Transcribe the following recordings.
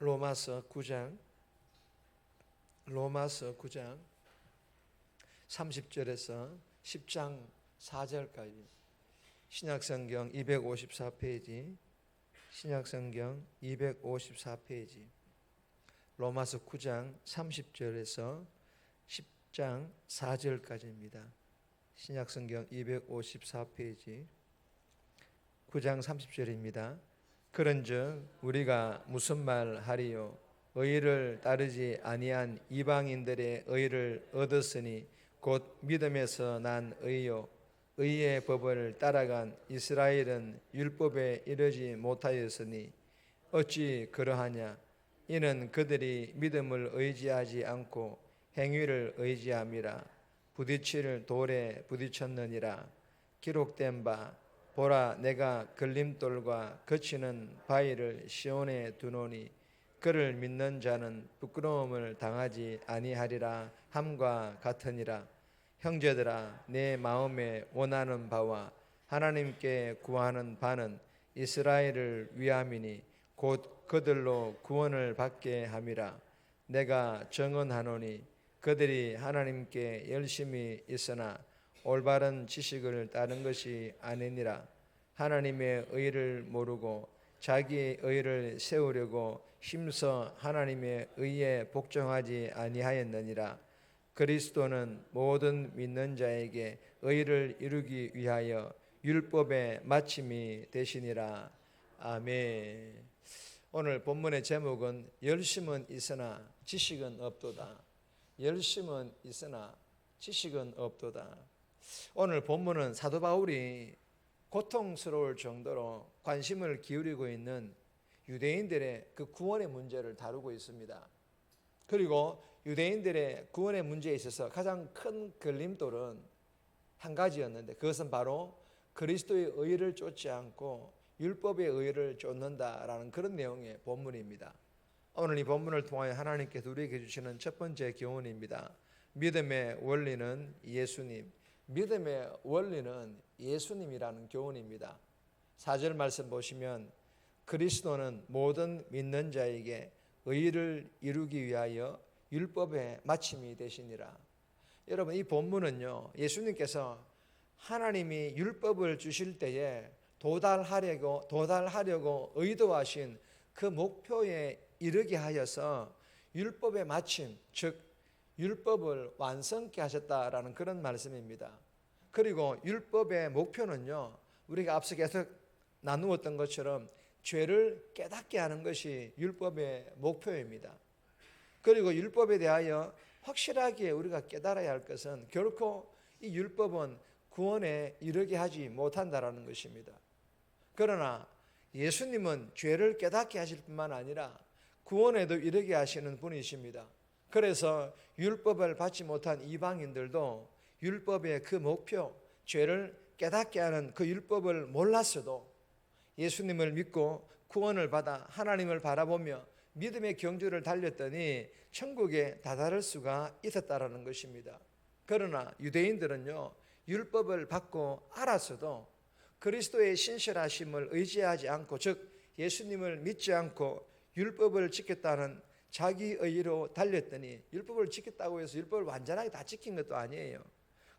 로마서 9장 로마서 9장 30절에서 10장 4절까지 신약성경 254페이지 신약성경 254페이지 로마서 9장 30절에서 10장 4절까지입니다. 신약성경 254페이지 9장 30절입니다. 그런즉 우리가 무슨 말 하리요? 의를 따르지 아니한 이방인들의 의를 얻었으니 곧 믿음에서 난 의요. 의의 법을 따라간 이스라엘은 율법에 이르지 못하였으니 어찌 그러하냐? 이는 그들이 믿음을 의지하지 않고 행위를 의지함이라. 부딪힐 돌에 부딪혔느니라. 기록된 바 보라 내가 걸림돌과 거치는 바위를 시온에 두노니 그를 믿는 자는 부끄러움을 당하지 아니하리라 함과 같으니라. 형제들아 내 마음에 원하는 바와 하나님께 구하는 바는 이스라엘을 위함이니 곧 그들로 구원을 받게 함이라. 내가 정언하노니 그들이 하나님께 열심히 있으나 올바른 지식을 따른 것이 아니니라. 하나님의 의를 모르고 자기의 의를 세우려고 힘써 하나님의 의에 복종하지 아니하였느니라. 그리스도는 모든 믿는 자에게 의를 이루기 위하여 율법의 마침이 되시니라. 아멘. 오늘 본문의 제목은 열심은 있으나 지식은 없도다. 열심은 있으나 지식은 없도다 오늘 본문은 사도 바울이 고통스러울 정도로 관심을 기울이고 있는 유대인들의 그 구원의 문제를 다루고 있습니다. 그리고 유대인들의 구원의 문제에 있어서 가장 큰 걸림돌은 한 가지였는데 그것은 바로 그리스도의 의를 쫓지 않고 율법의 의를 쫓는다라는 그런 내용의 본문입니다. 오늘 이 본문을 통하여 하나님께서 우리에게 주시는 첫 번째 교훈입니다. 믿음의 원리는 예수님. 믿음의 원리는 예수님이라는 교훈입니다. 4절 말씀 보시면 그리스도는 모든 믿는 자에게 의를 이루기 위하여 율법의 마침이 되시니라. 여러분 이 본문은요. 예수님께서 하나님이 율법을 주실 때에 도달하려고 도달하려고 의도하신 그 목표에 이르게 하여서 율법의 마침 즉 율법을 완성케 하셨다라는 그런 말씀입니다. 그리고 율법의 목표는요. 우리가 앞서 계속 나누었던 것처럼 죄를 깨닫게 하는 것이 율법의 목표입니다. 그리고 율법에 대하여 확실하게 우리가 깨달아야 할 것은 결코 이 율법은 구원에 이르게 하지 못한다라는 것입니다. 그러나 예수님은 죄를 깨닫게 하실 뿐만 아니라 구원에도 이르게 하시는 분이십니다. 그래서 율법을 받지 못한 이방인들도 율법의 그 목표, 죄를 깨닫게 하는 그 율법을 몰랐어도 예수님을 믿고 구원을 받아 하나님을 바라보며 믿음의 경주를 달렸더니 천국에 다다를 수가 있었다라는 것입니다. 그러나 유대인들은요, 율법을 받고 알았어도 그리스도의 신실하심을 의지하지 않고, 즉, 예수님을 믿지 않고 율법을 지켰다는 자기 의로 달렸더니 율법을 지켰다고 해서 율법을 완전하게 다 지킨 것도 아니에요.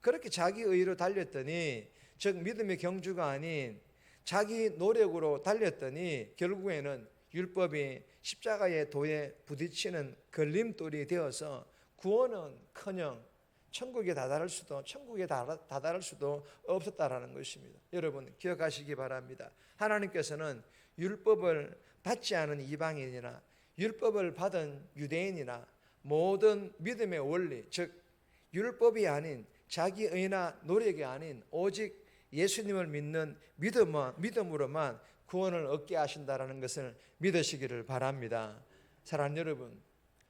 그렇게 자기 의로 달렸더니 즉 믿음의 경주가 아닌 자기 노력으로 달렸더니 결국에는 율법이 십자가의 도에 부딪히는 걸림돌이 되어서 구원은 커녕 천국에 다다를 수도 천국에 다다를 수도 없었다라는 것입니다. 여러분 기억하시기 바랍니다. 하나님께서는 율법을 받지 않은 이방인이나 율법을 받은 유대인이나 모든 믿음의 원리, 즉 율법이 아닌 자기 의나 노력이 아닌 오직 예수님을 믿는 믿음, 믿음으로만 구원을 얻게 하신다라는 것을 믿으시기를 바랍니다. 사랑하는 여러분,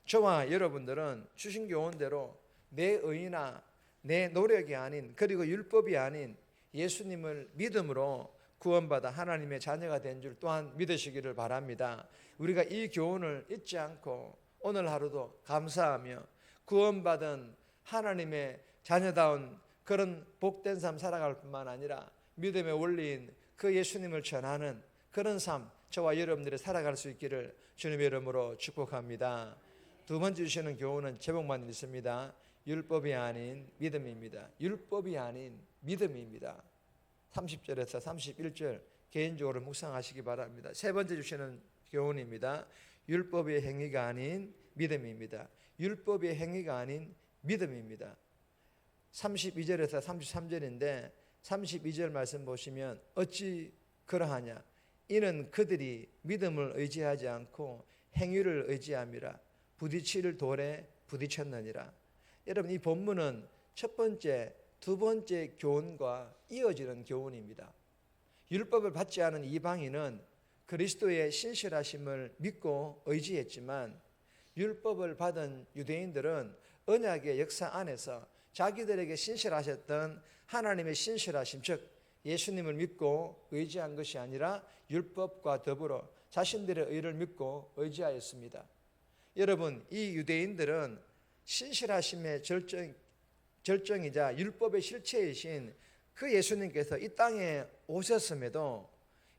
저와 여러분들은 주신 교훈대로 내 의나 내 노력이 아닌 그리고 율법이 아닌 예수님을 믿음으로 구원받아 하나님의 자녀가 된 줄 또한 믿으시기를 바랍니다. 우리가 이 교훈을 잊지 않고 오늘 하루도 감사하며 구원받은 하나님의 자녀다운 그런 복된 삶 살아갈 뿐만 아니라 믿음의 원리인 그 예수님을 전하는 그런 삶, 저와 여러분들이 살아갈 수 있기를 주님의 이름으로 축복합니다. 두 번째 주시는 교훈은 제목만 있습니다. 율법이 아닌 믿음입니다. 율법이 아닌 믿음입니다. 30절에서 31절 개인적으로 묵상하시기 바랍니다. 세 번째 주시는 교훈입니다. 율법의 행위가 아닌 믿음입니다. 율법의 행위가 아닌 믿음입니다. 32절에서 33절인데 32절 말씀 보시면 어찌 그러하냐 이는 그들이 믿음을 의지하지 않고 행위를 의지함이라 부딪힐 돌에 부딪혔느니라. 여러분 이 본문은 첫 번째, 두 번째 교훈과 이어지는 교훈입니다. 율법을 받지 않은 이방인은 그리스도의 신실하심을 믿고 의지했지만 율법을 받은 유대인들은 언약의 역사 안에서 자기들에게 신실하셨던 하나님의 신실하심 즉 예수님을 믿고 의지한 것이 아니라 율법과 더불어 자신들의 의를 믿고 의지하였습니다. 여러분, 이 유대인들은 신실하심의 절정, 절정이자 율법의 실체이신 그 예수님께서 이 땅에 오셨음에도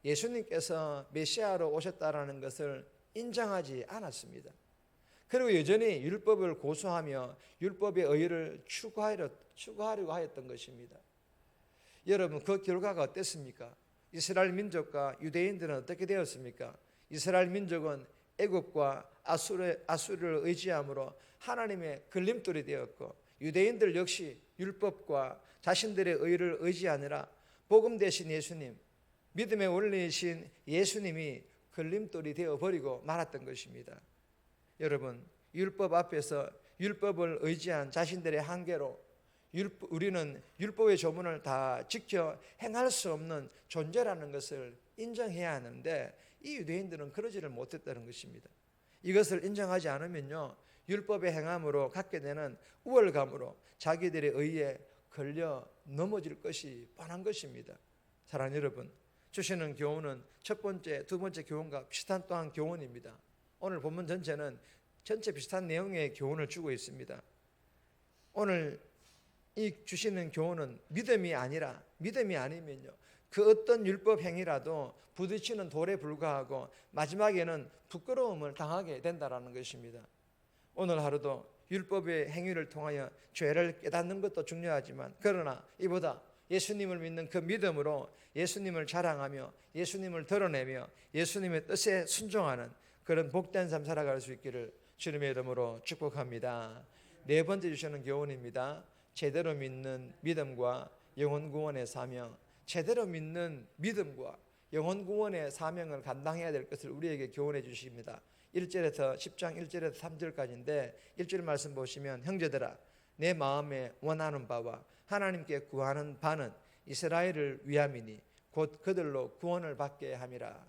예수님께서 메시아로 오셨다라는 것을 인정하지 않았습니다. 그리고 여전히 율법을 고수하며 율법의 의를 추구하려, 추구하려고 하였던 것입니다. 여러분, 그 결과가 어땠습니까? 이스라엘 민족과 유대인들은 어떻게 되었습니까? 이스라엘 민족은 애굽과 아수르, 아수르를 의지함으로 하나님의 걸림돌이 되었고 유대인들 역시 율법과 자신들의 의를 의지하느라 복음 대신 예수님, 믿음의 원리이신 예수님이 걸림돌이 되어 버리고 말았던 것입니다. 여러분, 율법 앞에서 율법을 의지한 자신들의 한계로 율법, 우리는 율법의 조문을 다 지켜 행할 수 없는 존재라는 것을 인정해야 하는데 이 유대인들은 그러지를 못했다는 것입니다. 이것을 인정하지 않으면요 율법의 행함으로 갖게 되는 우월감으로 자기들의 의에 걸려 넘어질 것이 뻔한 것입니다. 사랑 여러분, 주시는 교훈은 첫 번째, 두 번째 교훈과 비슷한 또한 교훈입니다. 오늘 본문 전체는 전체 비슷한 내용의 교훈을 주고 있습니다. 오늘 이 주시는 교훈은 믿음이 아니라 믿음이 아니면요. 그 어떤 율법 행위라도 부딪히는 돌에 불과하고 마지막에는 부끄러움을 당하게 된다라는 것입니다. 오늘 하루도 율법의 행위를 통하여 죄를 깨닫는 것도 중요하지만 그러나 이보다 예수님을 믿는 그 믿음으로 예수님을 자랑하며 예수님을 드러내며 예수님의 뜻에 순종하는 그런 복된 삶 살아갈 수 있기를 주님의 이름으로 축복합니다. 네 번째 주시는 교훈입니다. 제대로 믿는 믿음과 영혼 구원의 사명, 제대로 믿는 믿음과 영혼 구원의 사명을 감당해야 될 것을 우리에게 교훈해 주십니다. 1절에서 10장 1절에서 3절까지인데 1절 말씀 보시면 형제들아 내 마음에 원하는 바와 하나님께 구하는 바는 이스라엘을 위함이니 곧 그들로 구원을 받게 함이라.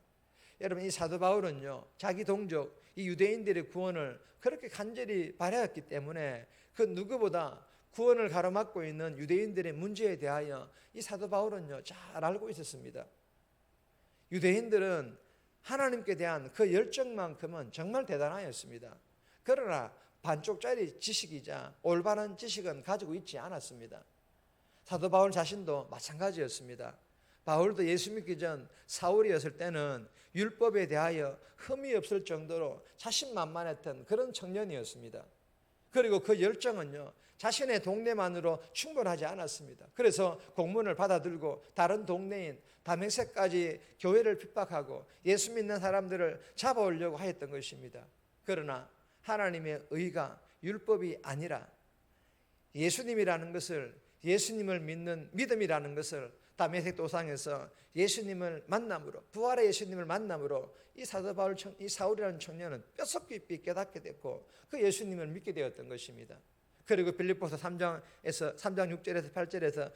여러분 이 사도 바울은요 자기 동족 이 유대인들의 구원을 그렇게 간절히 바라였기 때문에 그 누구보다 구원을 가로막고 있는 유대인들의 문제에 대하여 이 사도 바울은요 잘 알고 있었습니다. 유대인들은 하나님께 대한 그 열정만큼은 정말 대단하였습니다. 그러나 반쪽짜리 지식이자 올바른 지식은 가지고 있지 않았습니다. 사도 바울 자신도 마찬가지였습니다. 바울도 예수 믿기 전 사울이었을 때는 율법에 대하여 흠이 없을 정도로 자신만만했던 그런 청년이었습니다. 그리고 그 열정은요, 자신의 동네만으로 충분하지 않았습니다. 그래서 공문을 받아들고 다른 동네인 다메섹까지 교회를 핍박하고 예수 믿는 사람들을 잡아오려고 하였던 것입니다. 그러나 하나님의 의가 율법이 아니라 예수님이라는 것을 예수님을 믿는 믿음이라는 것을 다메섹 도상에서 예수님을 만남으로 부활의 예수님을 만남으로 이 사도 바울 이 사울이라는 청년은 뼛속 깊이 깨닫게 됐고 그 예수님을 믿게 되었던 것입니다. 그리고 빌립보서 3장에서 3장 6절에서 8절에서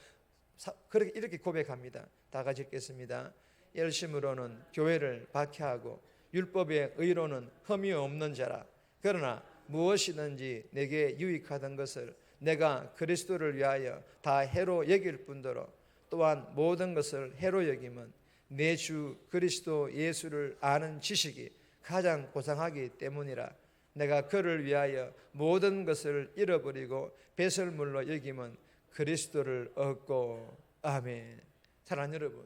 그렇게 이렇게 고백합니다. 다 같이 읽겠습니다. 열심으로는 교회를 박해하고 율법의 의로는 흠이 없는 자라. 그러나 무엇이든지 내게 유익하던 것을 내가 그리스도를 위하여 다 해로 여길 뿐더러 또한 모든 것을 해로 여김은 내 주 그리스도 예수를 아는 지식이 가장 고상하기 때문이라 내가 그를 위하여 모든 것을 잃어버리고 배설물로 여김은 그리스도를 얻고 아멘. 사랑 여러분,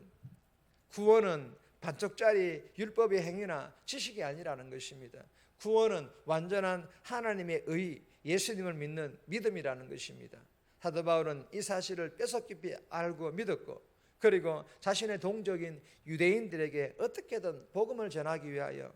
구원은 반쪽짜리 율법의 행위나 지식이 아니라는 것입니다. 구원은 완전한 하나님의 의, 예수님을 믿는 믿음이라는 것입니다. 사도 바울은 이 사실을 뼈속 깊이 알고 믿었고 그리고 자신의 동족인 유대인들에게 어떻게든 복음을 전하기 위하여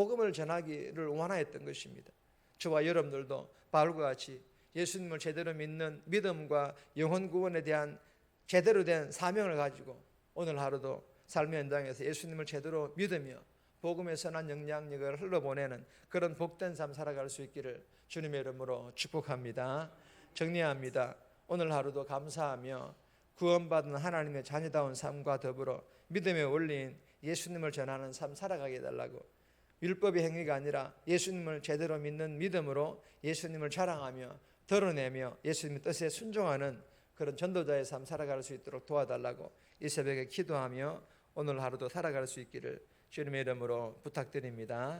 복음을 전하기를 원하였던 것입니다. 저와 여러분들도 바울과 같이 예수님을 제대로 믿는 믿음과 영혼 구원에 대한 제대로 된 사명을 가지고 오늘 하루도 삶의 현장에서 예수님을 제대로 믿으며 복음의 선한 영향력을 흘러보내는 그런 복된 삶 살아갈 수 있기를 주님의 이름으로 축복합니다. 정리합니다. 오늘 하루도 감사하며 구원받은 하나님의 자녀다운 삶과 더불어 믿음의 원리인 예수님을 전하는 삶 살아가게 해달라고 율법의 행위가 아니라 예수님을 제대로 믿는 믿음으로 예수님을 자랑하며 드러내며 예수님의 뜻에 순종하는 그런 전도자의 삶 살아갈 수 있도록 도와달라고 이 새벽에 기도하며 오늘 하루도 살아갈 수 있기를 주님의 이름으로 부탁드립니다.